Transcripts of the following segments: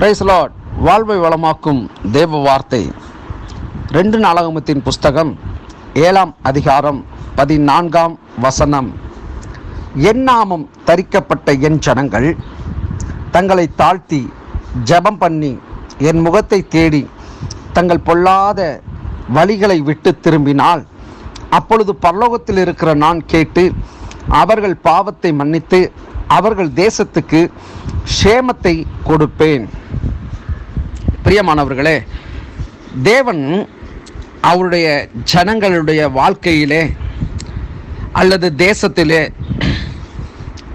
Price Lord வாழ்வை வளமாக்கும் தேவ வார்த்தை. ரெண்டு நாளாகமத்தின் புஸ்தகம் ஏழாம் அதிகாரம் பதினான்காம் வசனம். என் நாமம் தரிக்கப்பட்ட என் ஜனங்கள் தங்களை தாழ்த்தி ஜெபம் பண்ணி என் முகத்தை தேடி தங்கள் பொல்லாத வழிகளை விட்டு திரும்பினால் அப்பொழுது பரலோகத்தில் இருக்கிற நான் கேட்டு அவர்கள் பாவத்தை மன்னித்து அவர்கள் தேசத்துக்கு சேமத்தை கொடுப்பேன். பிரியமானவர்களே தேவன் அவருடைய ஜனங்களுடைய வாழ்க்கையிலே அல்லது தேசத்திலே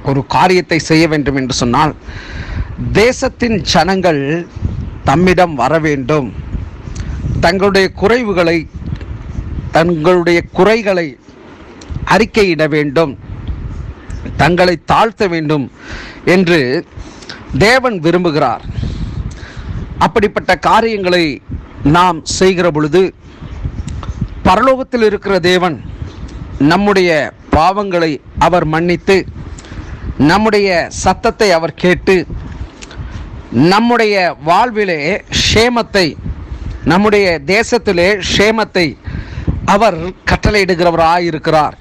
ஒரு காரியத்தை செய்ய வேண்டும் என்று சொன்னால் தேசத்தின் ஜனங்கள் தம்மிடம் வர வேண்டும். தங்களுடைய குறைவுகளை தங்களுடைய குறைகளை அறிக்கையிட வேண்டும். தங்களை தாழ்த்த வேண்டும் என்று தேவன் விரும்புகிறார். அப்படிப்பட்ட காரியங்களை நாம் செய்கிற பொழுது பரலோகத்தில் இருக்கிற தேவன் நம்முடைய பாவங்களை அவர் மன்னித்து நம்முடைய சத்தத்தை அவர் கேட்டு நம்முடைய வாழ்விலே ஷேமத்தை நம்முடைய தேசத்திலே ஷேமத்தை அவர் கட்டளையிடுகிறவராயிருக்கிறார்.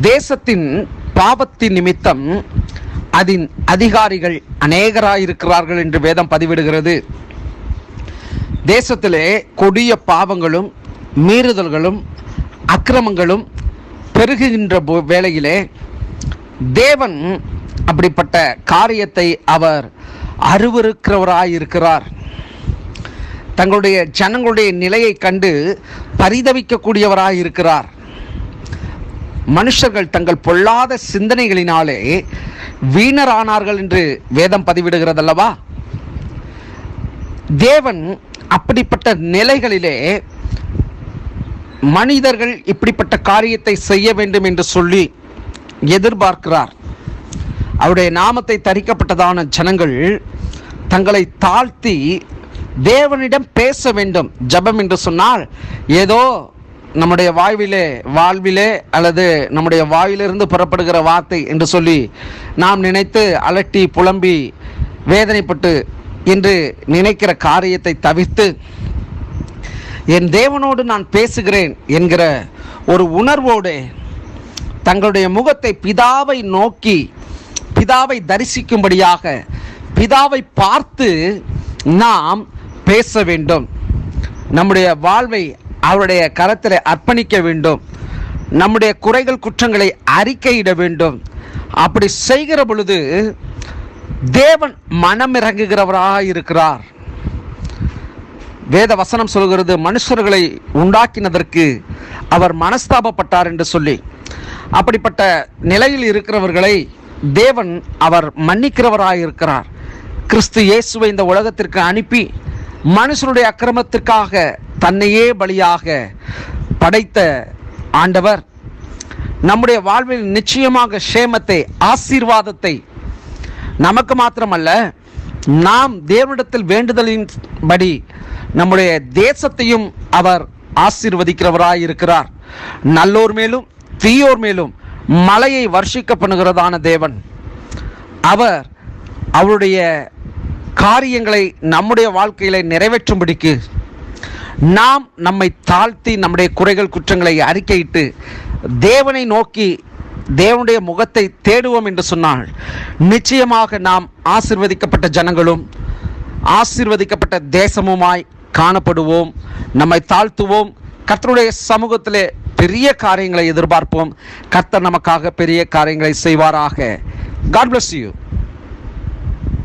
தேசத்தின் பாவத்தின் நிமித்தம் அதன் அதிகாரிகள் அநேகராயிருக்கிறார்கள் என்று வேதம் பதிவிடுகிறது. தேசத்திலே கொடிய பாவங்களும் மீறுதல்களும் அக்கிரமங்களும் பெருகுகின்ற போ- வேளையிலே தேவன் அப்படிப்பட்ட காரியத்தை அவர் அருவருக்கிறவராயிருக்கிறார். தங்களுடைய ஜனங்களுடைய நிலையை கண்டு பரிதவிக்கக்கூடியவராயிருக்கிறார். மனுஷர்கள் தங்கள் பொல்லாத சிந்தனைகளினாலே வீணரானார்கள் என்று வேதம் பதிவிடுகிறதல்லவா? தேவன் அப்படிப்பட்ட நிலைகளிலே மனிதர்கள் இப்படிப்பட்ட காரியத்தை செய்ய வேண்டும் என்று சொல்லி எதிர்பார்க்கிறார். அவருடைய நாமத்தை தரிக்கப்பட்டதான ஜனங்கள் தங்களை தாழ்த்தி தேவனிடம் பேச வேண்டும். ஜெபம் என்று சொன்னால் ஏதோ நம்முடைய வாழ்விலே வாழ்விலே அல்லது நம்முடைய வாயிலிருந்து புறப்படுகிற வார்த்தை என்று சொல்லி நாம் நினைத்து அலட்டி புலம்பி வேதனைப்பட்டு என்று நினைக்கிற காரியத்தை தவிர்த்து என் தேவனோடு நான் பேசுகிறேன் என்கிற ஒரு உணர்வோடு தங்களுடைய முகத்தை பிதாவை நோக்கி பிதாவை தரிசிக்கும்படியாக பிதாவை பார்த்து நாம் பேச வேண்டும். நம்முடைய வாழ்வை அவருடைய கரத்தில் அர்ப்பணிக்க வேண்டும். நம்முடைய குறைகள் குற்றங்களை அறிக்கையிட வேண்டும். அப்படி செய்கிற பொழுது தேவன் மனம் இறங்குகிறவராக இருக்கிறார். வேத வசனம் சொல்கிறது மனுஷர்களை உண்டாக்கினதற்கு அவர் மனஸ்தாபப்பட்டார் என்று சொல்லி. அப்படிப்பட்ட நிலையில் இருக்கிறவர்களை தேவன் அவர் மன்னிக்கிறவராக இருக்கிறார். கிறிஸ்து இயேசுவை இந்த உலகத்திற்கு அனுப்பி மனுஷனுடைய அக்கிரமத்திற்காக தன்னையே பலியாக படைத்த ஆண்டவர் நம்முடைய வாழ்வில் நிச்சயமாக சேமத்தை ஆசீர்வாதத்தை நமக்கு மாத்திரமல்ல நாம் தேவனிடத்தில் வேண்டுதலின்படி நம்முடைய தேசத்தையும் அவர் ஆசீர்வதிக்கிறவராய் இருக்கிறார் நல்லோர் மேலும் தீயோர் மேலும் மலையை வர்ஷிக்க பண்ணுகிறதான தேவன். அவர் அவருடைய காரியங்களை நம்முடைய வாழ்க்கையில நிறைவேற்றும்படிக்கு நாம் நம்மை தாழ்த்தி நம்முடைய குறைகள் குற்றங்களை அறிக்கையிட்டு தேவனை நோக்கி தேவனுடைய முகத்தை தேடுவோம் என்று சொன்னால் நிச்சயமாக நாம் ஆசிர்வதிக்கப்பட்ட ஜனங்களும் ஆசிர்வதிக்கப்பட்ட தேசமுமாய் காணப்படுவோம் நம்மை தாழ்த்துவோம். கர்த்தருடைய சமூகத்திலே பெரிய காரியங்களை எதிர்பார்ப்போம். கர்த்தர் நமக்காக பெரிய காரியங்களை செய்வாராக. God bless you